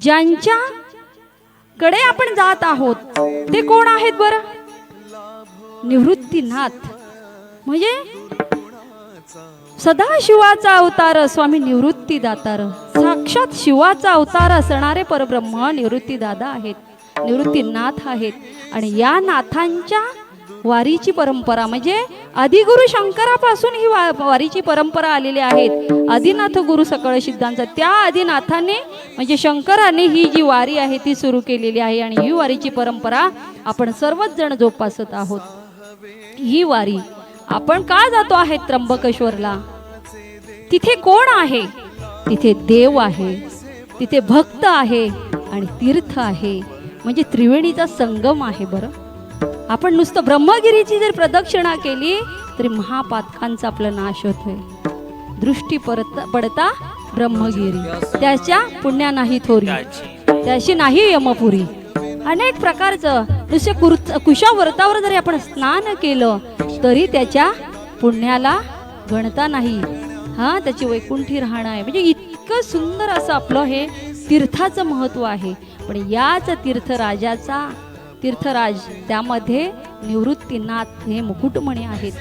ज्यांच्या कडे आपण जात आहोत ते कोण आहेत बरं? निवृत्तीनाथ. म्हणजे सदा शिवाचा अवतार स्वामी निवृत्ती दातार साक्षात शिवाचा अवतार असणारे परब्रह्म निवृत्ती दादा आहेत निवृत्तीनाथ आहेत. आणि या नाथांच्या वारीची परंपरा म्हणजे आदिगुरु शंकरापासून ही वा वारीची परंपरा आलेली आहेत. आदिनाथ गुरु सकळ सिद्धांचा त्या आदिनाथाने म्हणजे शंकराने ही जी वारी आहे ती सुरू केलेली आहे आणि ही वारीची परंपरा आपण सर्वच जण जोपासत आहोत. ही वारी आपण का जातो आहे त्र्यंबकेश्वरला? तिथे कोण आहे? तिथे देव आहे तिथे भक्त आहे आणि तीर्थ आहे. म्हणजे त्रिवेणीचा संगम आहे बरं. आपण नुसतं ब्रह्मगिरीची जर प्रदक्षिणा केली तरी महापातकांचा आपला नाश होतोय. दृष्टी परत पडता ब्रह्मगिरी. त्याच्या पुण्या नाही थोरी. त्याशी नाही यमपुरी. अनेक प्रकारचं नुसते कुर कुशा व्रतावर जरी आपण स्नान केलं तरी त्याच्या पुण्याला गणता नाही. हा त्याची वैकुंठी राहणं आहे. म्हणजे इतकं सुंदर असं आपलं हे तीर्थाचं महत्त्व आहे. पण याच तीर्थराजाचा तीर्थराज. त्यामध्ये निवृत्तीनाथ हे मुकुटमणी आहेत.